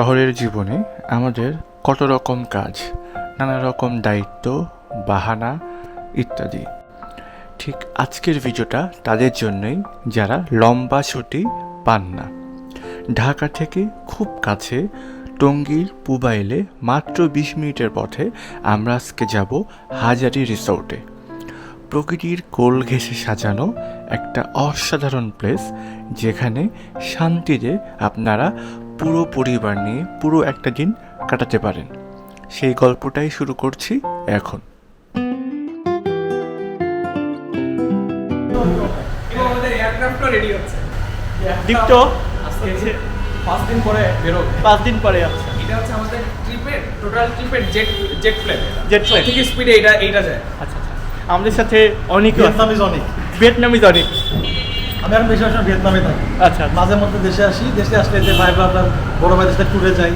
শহরের জীবনে আমাদের কত রকম কাজ, নানা রকম দায়িত্ব, বাহানা ইত্যাদি। ঠিক আজকের ভিডিওটা তাদের জন্যই যারা লম্বা ছুটি পান না। ঢাকা থেকে খুব কাছে টঙ্গীর পুবাইলে মাত্র বিশ মিনিটের পথে আমরা আজকে যাব হাজারি রিসোর্টে। প্রকৃতির কোল ঘেঁষে সাজানো একটা অসাধারণ প্লেস যেখানে শান্তিতে আপনারা পুরো পরিবার নিয়ে পুরো একটা দিন কাটাতে পারেন। সেই গল্পটাই শুরু করছি এখন। আমাদের রেডি হচ্ছে দীপ্ত? আজকে পাঁচ দিন পরে পাঁচ দিন পরে আচ্ছা এটা হচ্ছে আমাদের ট্রিপের টোটাল ট্রিপের jet jet plane Jet plane। থেকে স্পিডে এটা এইটা যায়। আচ্ছা আচ্ছা। আমাদের সাথে অনেক ভিয়েতনামিজ অনেক। ভিয়েতনামিজ অনেক। আমি এখন বেশি সময় ভিয়েতনামে থাকি। আচ্ছা মাঝে মধ্যে দেশে আসি দেশে আসলে যে ভাই আপনার বড় ভাইদের সাথে ট্যুরে যাই।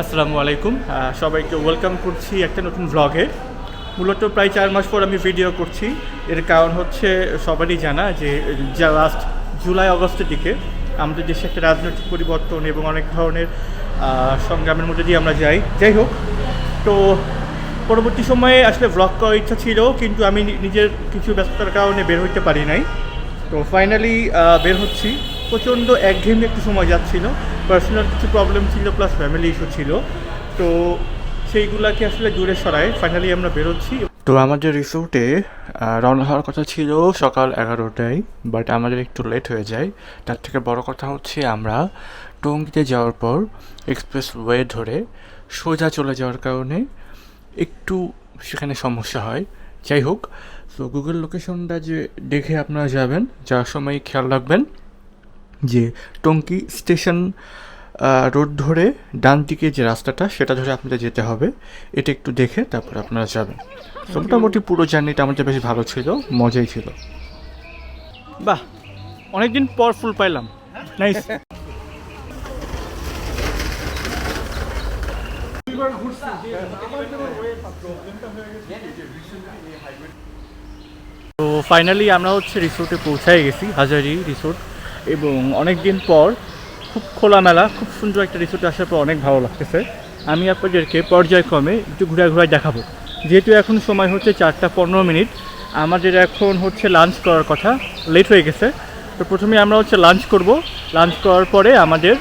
আসসালামু আলাইকুম। সবাইকে ওয়েলকাম করছি একটা নতুন ব্লগে মূলত প্রায় চার মাস পর আমি ভিডিও করছি। এর কারণ হচ্ছে সবারই জানা যে যা লাস্ট জুলাই অগস্টের দিকে আমাদের দেশে একটা রাজনৈতিক পরিবর্তন এবং অনেক ধরনের সংগ্রামের মধ্যে দিয়ে আমরা যাই। যাই হোক তো পরবর্তী সময়ে আসলে ব্লগ করার ইচ্ছা ছিল কিন্তু আমি নিজের কিছু ব্যস্ততার কারণে বের হইতে পারি নাই। তো ফাইনালি বের হচ্ছি। প্রচণ্ড একঘেয়েমি একটু সময় যাচ্ছিল। পার্সোনাল কিছু প্রবলেম ছিল প্লাস ফ্যামিলি ইস্যু ছিল। তো সেইগুলাকে আসলে দূরে সরায় ফাইনালি আমরা বেরোচ্ছি তো আমাদের রিসোর্টে রওনা হওয়ার কথা ছিল সকাল এগারোটায় বাট আমাদের একটু লেট হয়ে যায়। তার থেকে বড় কথা হচ্ছে আমরা টঙ্গিতে যাওয়ার পর এক্সপ্রেস ওয়ে ধরে সোজা চলে যাওয়ার কারণে একটু সেখানে সমস্যা হয়। যাই হোক তো গুগল লোকেশনটা যে দেখে আপনারা যাবেন যাওয়ার সময় খেয়াল রাখবেন যে টঙ্কি স্টেশন রোড ধরে ডান দিকে যে রাস্তাটা সেটা ধরে আপনাদের যেতে হবে। এটা একটু দেখে তারপর আপনারা যাবেন। তো মোটামুটি পুরো জার্নিটা আমাদের বেশ ভালো ছিল মজাই ছিল। বাহ! অনেকদিন পর ফুল পাইলাম। নাইস তো ফাইনালি আমরা হচ্ছে রিসোর্টে পৌঁছায় গেছি, হাজারি রিসোর্ট এবং অনেক দিন পর খুব খোলামেলা, খুব সুন্দর একটা রিসোর্টে আসার পর অনেক ভালো লাগতেছে। আমি আপনাদেরকে পর্যায়ক্রমে একটু ঘুরে ঘুরায় দেখাবো। যেহেতু এখন সময় হচ্ছে চারটা পনেরো মিনিট, আমাদের এখন হচ্ছে লাঞ্চ করার কথা লেট হয়ে গেছে। তো প্রথমে আমরা হচ্ছে লাঞ্চ করব। লাঞ্চ করার পরে আমাদের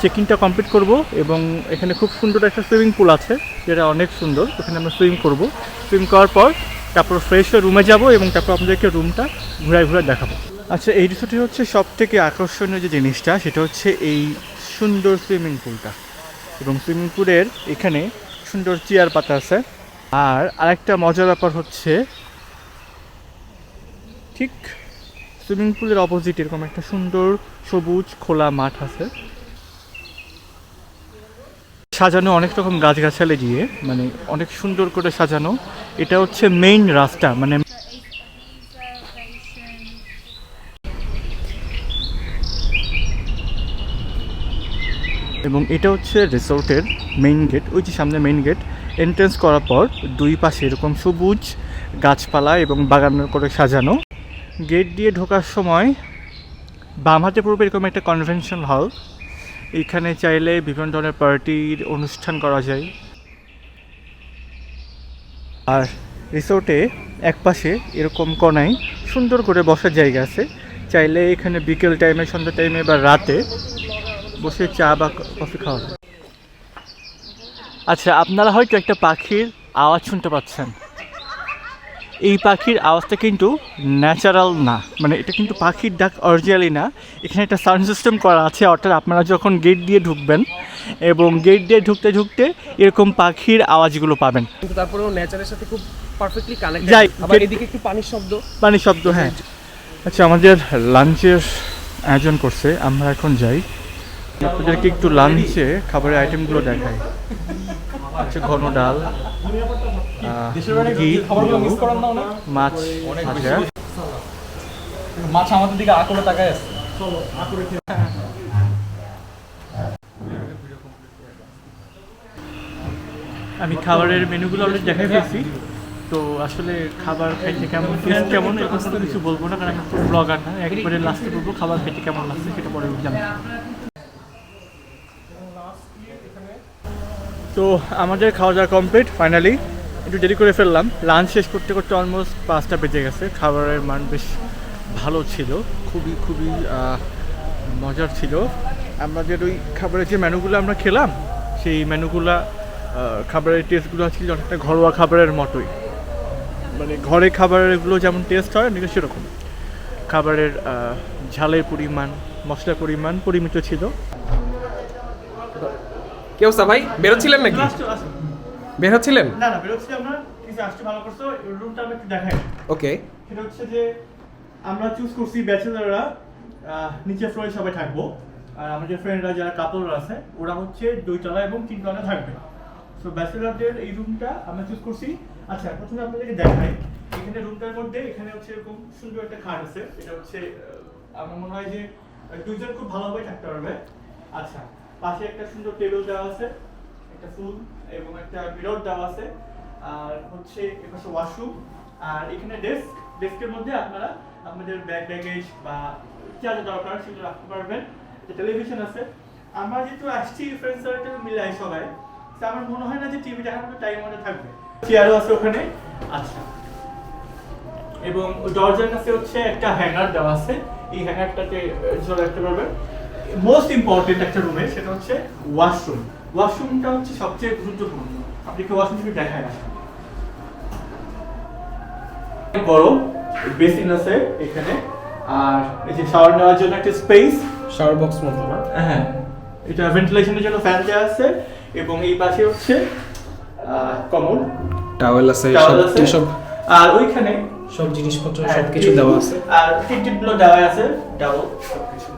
চেকিংটা কমপ্লিট করব, এবং এখানে খুব সুন্দর একটা সুইমিং পুল আছে, যেটা অনেক সুন্দর। ওখানে আমরা সুইম করব। সুইম করার পর তারপর ফ্রেশ হয়ে রুমে যাব এবং তারপর আপনাদেরকে রুমটা ঘুরায় ঘুরে দেখাবো। আচ্ছা এই রিসোর্টে হচ্ছে সব থেকে আকর্ষণীয় যে জিনিসটা, সেটা হচ্ছে এই সুন্দর সুইমিং পুলটা এবং সুইমিং পুলের এখানে সুন্দর চেয়ার পাতা আছে। আর আরেকটা মজার ব্যাপার হচ্ছে, ঠিক সুইমিং পুলের অপোজিট এরকম একটা সুন্দর সবুজ খোলা মাঠ আছে। সাজানো অনেক রকম গাছগাছালি দিয়ে মানে অনেক সুন্দর করে সাজানো। এটা হচ্ছে মেইন রাস্তা মানে এবং এটা হচ্ছে রিসোর্টের মেইন গেট ওই যে সামনে মেইন গেট এন্ট্রেন্স করার পর দুই পাশে এরকম সবুজ গাছপালা এবং বাগান করে সাজানো। গেট দিয়ে ঢোকার সময় বাম হাতে পড়বে এরকম একটা কনভেনশন হল এখানে চাইলে বিভিন্ন ধরনের পার্টির অনুষ্ঠান করা যায়। আর রিসোর্টে একপাশে এরকম কোনায় সুন্দর করে বসার জায়গা আছে। চাইলে এখানে বিকেল টাইমে, সন্ধ্যা টাইমে বা রাতে বসে চা বা কফি খাওয়া আচ্ছা আপনারা হয়তো একটা পাখির আওয়াজ শুনতে পাচ্ছেন। এই পাখির আওয়াজটা কিন্তু ন্যাচারাল না। মানে এটা কিন্তু পাখির ডাক অরিজিনালি না। এখানে একটা সাউন্ড সিস্টেম করা আছে অর্থাৎ আপনারা যখন গেট দিয়ে ঢুকবেন এবং গেট দিয়ে ঢুকতে ঢুকতে এরকম পাখির আওয়াজগুলো পাবেন। কিন্তু তারপরেও নেচারের সাথে খুব পারফেক্টলি কানেক্ট যাই, আবার এদিকে একটু পানির শব্দ। পানির শব্দ হ্যাঁ। আচ্ছা আমাদের লাঞ্চের আয়োজন করছে আমরা এখন যাই। আপনাদেরকে একটু লাঞ্চে খাবারের আইটেমগুলো দেখাই। হচ্ছে ঘন ডাল মাছ ভাজা মাছ আমাদের দিকে আকলে তাকায় আছে। আমি খাবারের মেনুগুলো অলরেডি দেখাই ফেলছি। তো আসলে খাবার খাইতে কেমন কেমন এরকম কোনো কিছু বলব না কারণ ব্লগার না। একবারে লাস্টে বলব খাবার খাইতে কেমন লাগছে সেটা পরে জানাব। তো আমাদের খাওয়া দাওয়া কমপ্লিট ফাইনালি একটু দেরি করে ফেললাম। লাঞ্চ শেষ করতে করতে অলমোস্ট পাঁচটা বেজে গেছে। খাবারের মান বেশ ভালো ছিল। খুবই খুবই মজার ছিল। আমাদের ওই খাবারের যে মেনুগুলো আমরা খেলাম, সেই মেনুগুলা খাবারের টেস্টগুলো ছিল অনেকটা ঘরোয়া খাবারের মতোই। মানে ঘরে খাবারেরগুলো যেমন টেস্ট হয় অনেকটা সেরকম। খাবারের ঝালের পরিমাণ, মশলার পরিমাণ পরিমিত ছিল। কেউ ভাই? বেরোচ্ছিলেন নাকি? বের হচ্ছিলেন না না বেরোচ্ছি আমরা। কিছু আসতে ভালো করছ। রুমটা আমি একটু দেখাই। ওকে। সেটা হচ্ছে যে আমরা চুজ করছি ব্যাচেলাররা নিচে ফ্লোরে সবাই থাকব। আর আমাদের ফ্রেন্ডরা যারা কাপড়রা আছে ওরা হচ্ছে দুইতলা এবং তিনতলা থাকবে। সো ব্যাচেলারদের এই রুমটা আমরা চুজ করছি। আচ্ছা প্রথমে আপনাদেরকে দেখাই। এখানে রুমটার মধ্যে এখানে হচ্ছে এরকম সুন্দর একটা খাট আছে। এটা হচ্ছে আমার মনে হয় যে আহ, দুইজন খুব ভালোভাবে থাকতে পারবে। আচ্ছা পাশে একটা সুন্দর টেবিল দেওয়া আছে, একটা ফুল এবং একটা মিরর দেওয়া আছে, আর হচ্ছে এপাশে ওয়াশরুম আর এখানে ডেস্ক ডেস্কের মধ্যে আপনারা আপনাদের ব্যাগ ব্যাগেজ বা যা যা দরকার সেগুলো রাখতে পারবেন। টেলিভিশন আছে। আমরা যেহেতু আসছি ফ্রেন্ড সার্কেল মিলাই সবাই, তো আমার মনে হয় না যে টিভি দেখার মতো টাইম মনে থাকবে। চেয়ারও আছে ওখানে। আচ্ছা। এবং দরজার কাছে হচ্ছে একটা হ্যাঙ্গার দেওয়া আছে। এই হ্যাঙ্গারটাতে ঝোল রাখতে পারবেন। মোস্ট ইম্পর্টেন্ট একটা রুমে সেটা হচ্ছে ওয়াশরুম ওয়াশরুমটা হচ্ছে সবচেয়ে গুরুত্বপূর্ণ। আপনি কি ওয়াশরুম থেকে দেখায় আসেন। বড় বেসিন আছে এখানে। আর এই যে শাওয়ার নেওয়ার জন্য একটা স্পেস শাওয়ার বক্স মতো না? হ্যাঁ। এটা ভেন্টিলেশনের জন্য ফ্যান দেওয়া আছে। এবং এই পাশে হচ্ছে কমন টাওয়েল আছে সব আর ওইখানে সব জিনিসপত্র হ্যাঁ, সব কিছু দেওয়া আছে। আর টিকিটগুলো দেওয়া আছে। ডাবল সবকিছু।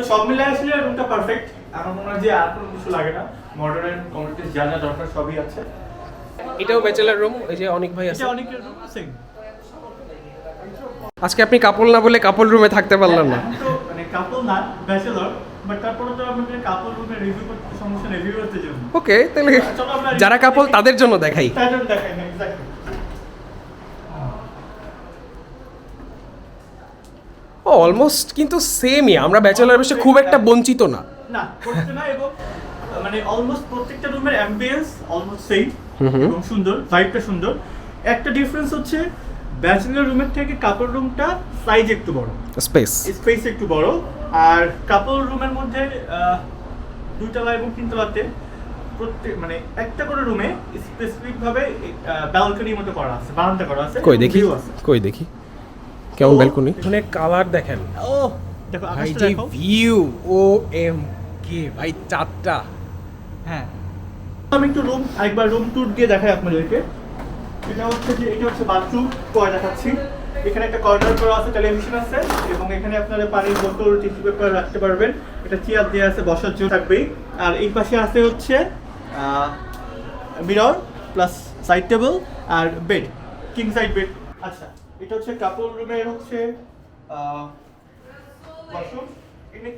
তো সব মিলে আসলে রুমটা পারফেক্ট আমার মনে হয় যে আর কোনো কিছু লাগে না। মডার্ন কমিউনিটিস যা যা দরকার সবই আছে। এটাও ব্যাচেলার রুম ওই যে অনেক ভাই আছে। এটা অনেকের রুম সেম আজকে আপনি কাপল না বলে কাপল রুমে থাকতে পারলেন না। মানে কাপল না ব্যাচেলর বাট তারপরে তো আমাদের কাপল রুমে রিভিউ করতে সমস্যা রিভিউ করতে জন্য। ওকে তাহলে যারা কাপল তাদের জন্য দেখাই। প্যাটার্ন দেখাই না এক্স্যাক্টলি অলমোস্ট কিন্তু সেমই আমরা ব্যাচেলার বেশে খুব একটা বঞ্চিত না। না করতে না এবং মানে অলমোস্ট প্রত্যেকটা রুমের অ্যাম্বিয়েন্স অলমোস্ট সেম। এবং সুন্দর ভাইবটা সুন্দর। একটা ডিফারেন্স হচ্ছে ব্যাচেলর রুমের থেকে কাপড় রুমটা সাইজ একটু বড়। স্পেস স্পেস একটু বড়। আর কাপড় রুমের মধ্যে দুইতলা এবং তিনতলাতে প্রত্যেক মানে একটা করে রুমে স্পেসিফিক ভাবে ব্যালকনির মতো করা আছে বারান্দা করা আছে কই দেখি? কই দেখি? কেমন ও, ব্যালকনি এখানে কালার দেখেন। ও দেখো আকাশটা দেখো। ভিউ ও এম কে ভাই চারটা। হ্যাঁ। আমি একটু রুম একবার রুম ট্যুর দিয়ে দেখাই আপনাদেরকে। এটা হচ্ছে যে এটা হচ্ছে বাথরুম পরে দেখাচ্ছি। এখানে একটা কর্নার করা আছে টেলিভিশন আছে এবং এখানে আপনারা পানির বোতল টিস্যু পেপার রাখতে পারবেন। এটা চেয়ার দেওয়া আছে বসার জন্য থাকবেই আর এই পাশে আছে হচ্ছে মিরর প্লাস সাইড টেবিল আর বেড কিং সাইড বেড আচ্ছা এটা হচ্ছে কাপড় রুমের হচ্ছে ওয়াশরুম এখানে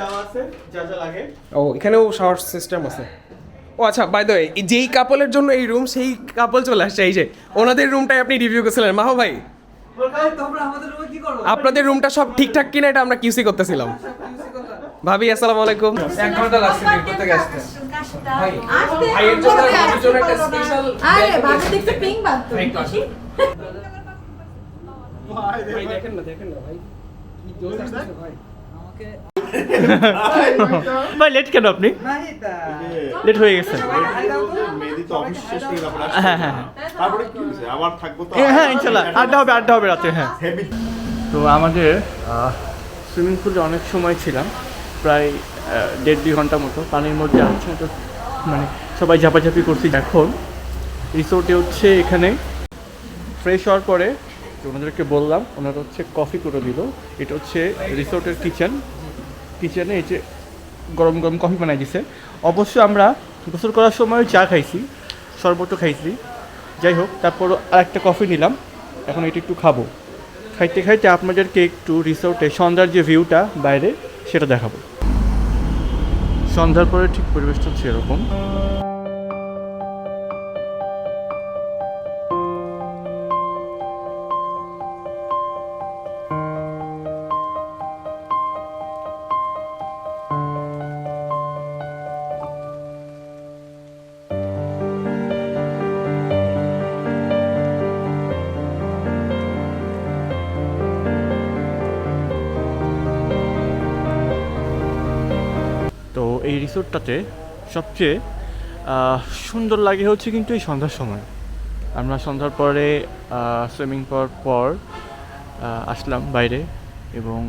দেওয়া আছে যা যা লাগে। ও এখানেও শাওয়ার সিস্টেম আছে। ও আচ্ছা বাই দ্য যেই কাপলের জন্য এই রুম সেই কাপল চলে আসছে এই যে ওনাদের রুমটাই আপনি রিভিউ করেছিলেন। মাহো ভাই আপনাদের রুমটা সব ঠিকঠাক কিনা এটা আমরা কিউসি করতেছিলাম। ভাবি আসসালামু আলাইকুম। এক ঘণ্টা লাগছে বের করতে গেছে ভাইয়ের জন্য একটা special আরে ভাবি। দেখতে পিঙ্ক বাঁধতো ভাই, একটু দেখি। ভাই দেখেন না দেখেন না ভাই। কি জোস আসছে ভাই। ভাই লেট কেন আপনি? লেট হয়ে গেছে। হ্যাঁ হ্যাঁ হ্যাঁ হ্যাঁ। ইনশাল্লাহ। আড্ডা হবে আড্ডা হবে রাতে হ্যাঁ। তো আমাদের সুইমিং পুলে অনেক সময় ছিলাম। প্রায় দেড় দুই ঘণ্টা মতো পানির মধ্যে আছে তো মানে সবাই ঝাপাঝাপি করছি। এখন রিসোর্টে হচ্ছে এখানে। ফ্রেশ হওয়ার পরে তো ওনাদেরকে বললাম, ওনারা হচ্ছে কফি করে দিল। এটা হচ্ছে রিসোর্টের কিচেন কিচেনে এই যে গরম গরম কফি বানাই দিছে। অবশ্য আমরা গোসল করার সময় চা খাইছি, শরবতও খাইছি। যাই হোক তারপর আর একটা কফি নিলাম। এখন এটা একটু খাব। খাইতে খাইতে আপনাদেরকে একটু রিসোর্টে সন্ধ্যার যে ভিউটা বাইরে, সেটা দেখাবো। সন্ধ্যার পরে ঠিক পরিবেশটা হচ্ছে এরকম। রিসোর্টটাতে সবচেয়ে সুন্দর লাগে হচ্ছে কিন্তু এই সন্ধ্যার সময়। আমরা সন্ধ্যার পরে সুইমিং পর পর আসলাম বাইরে এবং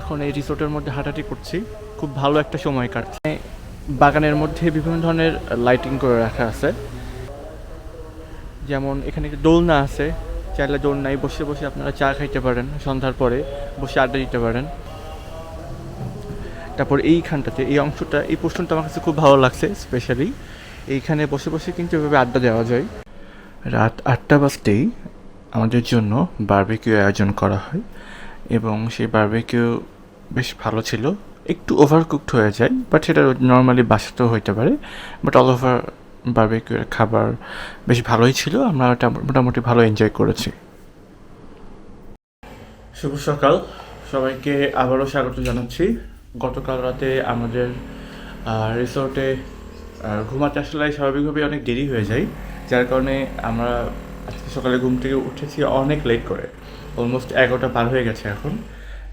এখন এই রিসোর্টের মধ্যে হাঁটাহাঁটি করছি। খুব ভালো একটা সময় কাটছে। বাগানের মধ্যে বিভিন্ন ধরনের লাইটিং করে রাখা আছে। যেমন এখানে দোলনা আছে। চাইলে দোলনায় বসে বসে আপনারা চা খাইতে পারেন সন্ধ্যার পরে, বসে আড্ডা দিতে পারেন। তারপর এইখানটাতে, এই অংশটা, এই পোর্শনটা আমার কাছে খুব ভালো লাগছে স্পেশালি এইখানে বসে বসে কিন্তু এভাবে আড্ডা দেওয়া যায়। রাত আটটা বাজতেই আমাদের জন্য বারবিকিউ আয়োজন করা হয় এবং সেই বারবিকিউ বেশ ভালো ছিল। একটু ওভারকুকড হয়ে যায় বাট সেটা নর্মালি বাসাতেও হইতে পারে। বাট অল ওভার বারবিকিউয়ের খাবার বেশ ভালোই ছিল, আমরা এটা মোটামুটি ভালো এনজয় করেছি। শুভ সকাল। সবাইকে আবারও স্বাগত জানাচ্ছি। গতকাল রাতে আমাদের রিসোর্টে ঘুমাতে আসলে স্বাভাবিকভাবেই অনেক দেরি হয়ে যায়। যার কারণে আমরা আজকে সকালে ঘুম থেকে উঠেছি অনেক লেট করে। অলমোস্ট এগারোটা পার হয়ে গেছে এখন।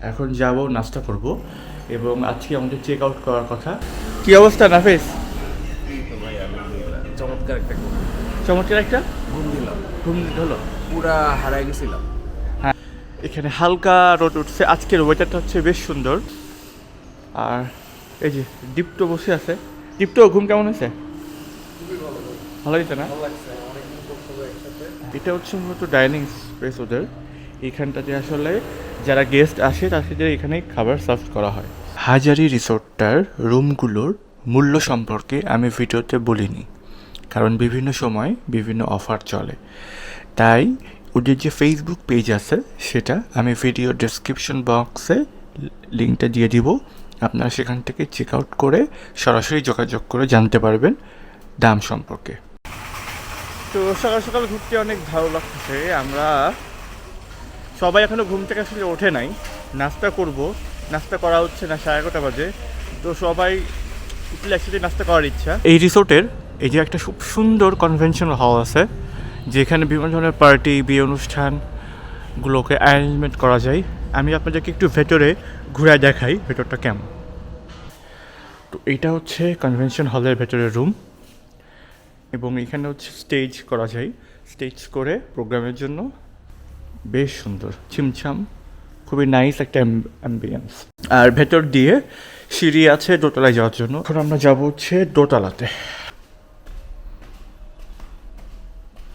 এখন যাব নাস্তা করব এবং আজকে আমাদের চেক আউট করার কথা। কি অবস্থা নাফেস? চমৎকার একটা চমৎকার একটা? ঘুম দিলাম। ঘুম হলো? পুরা হারাই গেছিলাম। হ্যাঁ। এখানে হালকা রোদ উঠছে। আজকের ওয়েদারটা হচ্ছে বেশ সুন্দর। আর এই যে দীপ্ত বসে আছে। দীপ্ত ঘুম কেমন হয়েছে? ভালো হয়েছে না? এটা হচ্ছে মূলত ডাইনিং স্পেস ওদের। এখানটাতে আসলে যারা গেস্ট আসে তাদের এখানে খাবার সার্ভ করা হয়। হাজারি রিসোর্টটার রুমগুলোর মূল্য সম্পর্কে আমি ভিডিওতে বলিনি কারণ বিভিন্ন সময় বিভিন্ন অফার চলে। তাই ওদের যে ফেসবুক পেজ আছে সেটা আমি ভিডিও ডেসক্রিপশন বক্সে লিঙ্কটা দিয়ে দিব। আপনারা সেখান থেকে চেক আউট করে সরাসরি যোগাযোগ করে জানতে পারবেন দাম সম্পর্কে। তো সকাল সকাল ঘুরতে অনেক ভালো লাগছে আমরা সবাই এখনও ঘুম থেকে আসলে ওঠে নাই। নাস্তা করব নাস্তা করা হচ্ছে না সাড়ে এগারোটা বাজে। তো সবাই উঠলে একসাথে নাস্তা করার ইচ্ছা। এই রিসোর্টের এই যে একটা খুব সুন্দর কনভেনশন হল আছে যেখানে বিভিন্ন ধরনের পার্টি বিয়ে অনুষ্ঠানগুলোকে অ্যারেঞ্জমেন্ট করা যায়। আমি আপনাদেরকে একটু ভেতরে ঘুরে দেখাই, ভেতরটা কেমন। তো এইটা হচ্ছে কনভেনশন হলের ভেতরের রুম এবং এখানে হচ্ছে স্টেজ করা যায়। স্টেজ করে প্রোগ্রামের জন্য বেশ সুন্দর, ছিমছাম, খুবই নাইস একটা অ্যাম্বিয়েন্স আর ভেতর দিয়ে সিঁড়ি আছে দোতলায় যাওয়ার জন্য। এখন আমরা যাব হচ্ছে দোতলাতে।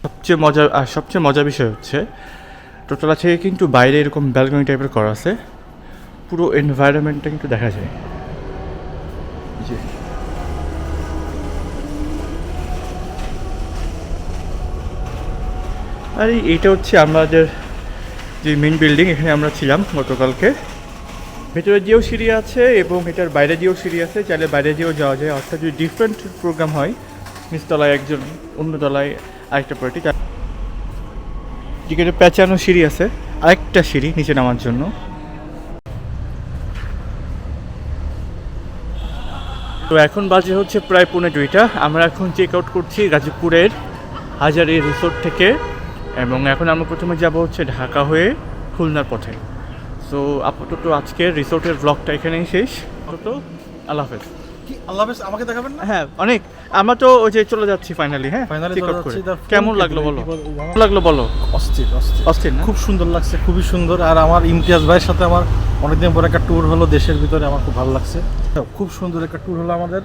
সবচেয়ে মজা, আর সবচেয়ে মজার বিষয় হচ্ছে দোতলা থেকে কিন্তু বাইরে এরকম ব্যালকনি টাইপের করা আছে। পুরো এনভায়রনমেন্টটা কিন্তু দেখা যায়। যে। আর এইটা হচ্ছে আমাদের যে মেন বিল্ডিং এখানে আমরা ছিলাম গতকালকে। ভেতরে দিয়েও সিঁড়ি আছে এবং এটার বাইরে দিয়েও সিঁড়ি আছে, চাইলে বাইরে দিয়েও যাওয়া যায়। অর্থাৎ যদি ডিফারেন্ট প্রোগ্রাম হয়, নিচতলায় একজন অন্য তলায় আরেকটা পার্টি যেখানে পেঁচানো সিঁড়ি আছে। আরেকটা সিঁড়ি নিচে নামার জন্য। তো এখন বাজে হচ্ছে প্রায় পৌনে দুইটা। আমরা এখন চেক আউট করছি গাজীপুরের হাজারি রিসোর্ট থেকে এবং এখন আমরা প্রথমে যাব হচ্ছে ঢাকা হয়ে খুলনার পথে। সো আপাতত আজকের রিসোর্টের ব্লগটা এখানেই শেষ। আপাতত আল্লাহ হাফেজ। কি আল্লাহ হাফেজ আমাকে দেখাবেন না? হ্যাঁ অনেক। আমরা তো ওই যে চলে যাচ্ছি ফাইনালি হ্যাঁ? ফাইনালি করে। কেমন লাগল বলো? কেমন লাগল বলো? অস্থির অস্থির। অস্থির খুব সুন্দর লাগছে খুবই সুন্দর। আর আমার ইমতিয়াজ ভাইয়ের সাথে আমার অনেকদিন পর একটা ট্যুর হলো দেশের ভিতরে আমার খুব ভালো লাগছে। খুব সুন্দর একটা ট্যুর হলো আমাদের।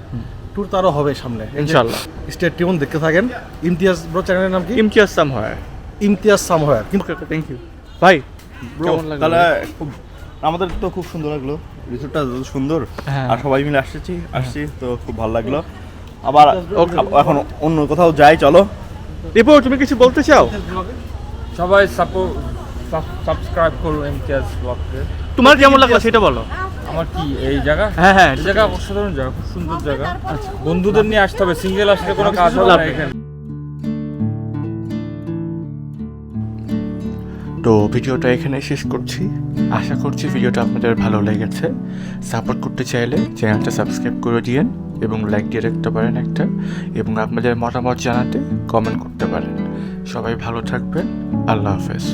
ট্যুর তো আরও হবে সামনে। ইনশাল্লাহ স্টে টিউন দেখতে থাকেন। ইমতিয়াজ ব্রো চ্যানেলের নাম কি? ইমতিয়াজ হয় ইমতিয়াজ সামহায়ার কিন্তু থ্যাংক ইউ ভাই তাহলে খুব আমাদের তো খুব সুন্দর লাগল। রিসোর্টটা যত সুন্দর হ্যাঁ। আর সবাই মিলে আসছি আসছি তো খুব ভালো লাগল। আবার এখন অন্য কোথাও যাই চলো। রিপো তুমি কিছু বলতে চাও? সবাই সাবস্ক্রাইব করুন ইমতিয়াজ ব্লগকে তোমার কেমন লাগল সেটা বলো। আমার কি এই জায়গা? হ্যাঁ হ্যাঁ। এই জায়গা অসাধারণ জায়গা খুব সুন্দর জায়গা। আচ্ছা বন্ধুদের নিয়ে আসতে হবে সিঙ্গেল আসলে কোনো কাজ হবে না এখানে। তো ভিডিওটা এখানে শেষ করছি। আশা করছি ভিডিওটা আপনাদের ভালো লেগেছে। সাপোর্ট করতে চাইলে চ্যানেলটা সাবস্ক্রাইব করে দিয়েন এবং লাইক দিয়ে রাখতে পারেন একটা এবং আপনাদের মতামত জানাতে কমেন্ট করতে পারেন। সবাই ভালো থাকবেন। আল্লাহ হাফেজ।